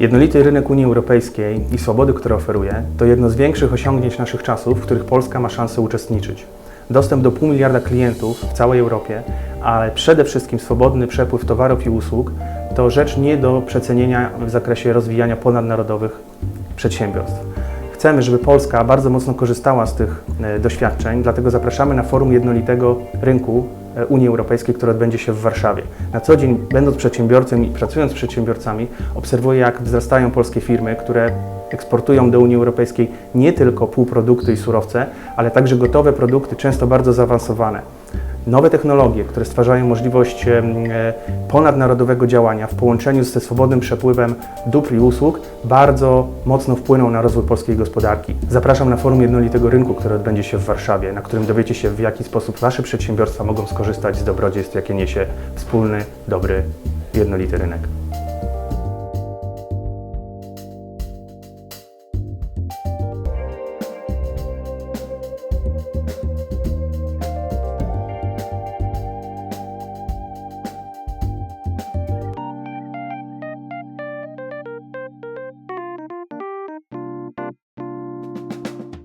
Jednolity rynek Unii Europejskiej i swobody, które oferuje, to jedno z większych osiągnięć naszych czasów, w których Polska ma szansę uczestniczyć. Dostęp do pół miliarda klientów w całej Europie, ale przede wszystkim swobodny przepływ towarów i usług to rzecz nie do przecenienia w zakresie rozwijania ponadnarodowych przedsiębiorstw. Chcemy, żeby Polska bardzo mocno korzystała z tych e, doświadczeń, dlatego zapraszamy na forum jednolitego rynku Unii Europejskiej, które odbędzie się w Warszawie. Na co dzień, będąc przedsiębiorcą i pracując z przedsiębiorcami, obserwuję, jak wzrastają polskie firmy, które eksportują do Unii Europejskiej nie tylko półprodukty i surowce, ale także gotowe produkty, często bardzo zaawansowane. Nowe technologie, które stwarzają możliwość e, ponadnarodowego działania w połączeniu ze swobodnym przepływem dóbr i usług, bardzo mocno wpłyną na rozwój polskiej gospodarki. Zapraszam na forum jednolitego rynku, które odbędzie się w Warszawie, na którym dowiecie się, w jaki sposób Wasze przedsiębiorstwa mogą skorzystać z dobrodziejstw, jakie niesie wspólny, dobry, jednolity rynek.